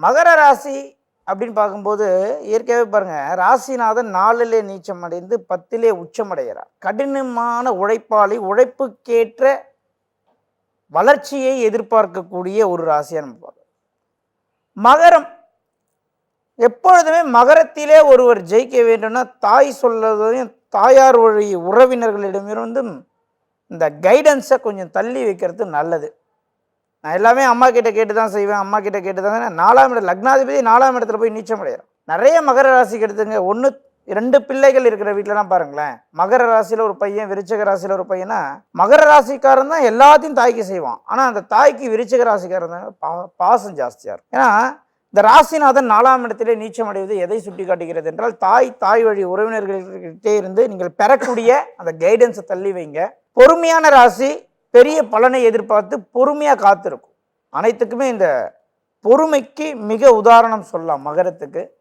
மகர ராசி அப்படின்னு பார்க்கும்போது இயற்கையாகவே பாருங்க ராசிநாதன் நாலிலே நீச்சம் அடைந்து பத்திலே உச்சமடைகிறார் கடினமான உழைப்பாளி உழைப்புக்கேற்ற வளர்ச்சியை எதிர்பார்க்கக்கூடிய ஒரு ராசியாக நம்ம பார்க்கலாம் மகரம் எப்பொழுதுமே மகரத்திலே ஒருவர் ஜெயிக்க வேண்டும்னா தாய் சொல்றதையும் தாயார் வழி உறவினர்களிடமிருந்தும் இந்த கைடன்ஸை கொஞ்சம் தள்ளி வைக்கிறது நல்லது. நான் எல்லாமே அம்மா கிட்ட கேட்டு தான் செய்வேன் அம்மா கிட்ட கேட்டு தான் நாலாம் இடம் லக்னாதிபதி நாலாம் இடத்துல போய் நீச்சம் அடையிறோம் நிறைய மகர ராசிக்கு எடுத்துங்க. ஒன்று ரெண்டு பிள்ளைகள் இருக்கிற வீட்டிலலாம் பாருங்களேன். மகர ராசியில் ஒரு பையன் விருச்சக ராசியில் ஒரு பையனா மகர ராசிக்காரன் தான் எல்லாத்தையும் தாய்க்கு செய்வான். ஆனால் அந்த தாய்க்கு விருச்சக ராசிக்காரன் தான் பா பாசம் ஜாஸ்தியாக இருக்கும். ஏன்னா இந்த ராசிநாதன் நாலாம் இடத்திலே நீச்சம் அடைவது எதை சுட்டி காட்டுகிறது என்றால் தாய் தாய் வழி உறவினர்கள்கிட்டே இருந்து நீங்கள் பெறக்கூடிய அந்த கைடன்ஸை தள்ளி வைங்க. பொறுமையான ராசி பெரிய பலனை எதிர்பார்த்து பொறுமையாக காத்திருக்கும். அனைத்துக்குமே இந்த பொறுமைக்கு மிக உதாரணம் சொல்லலாம். மகரத்துக்கு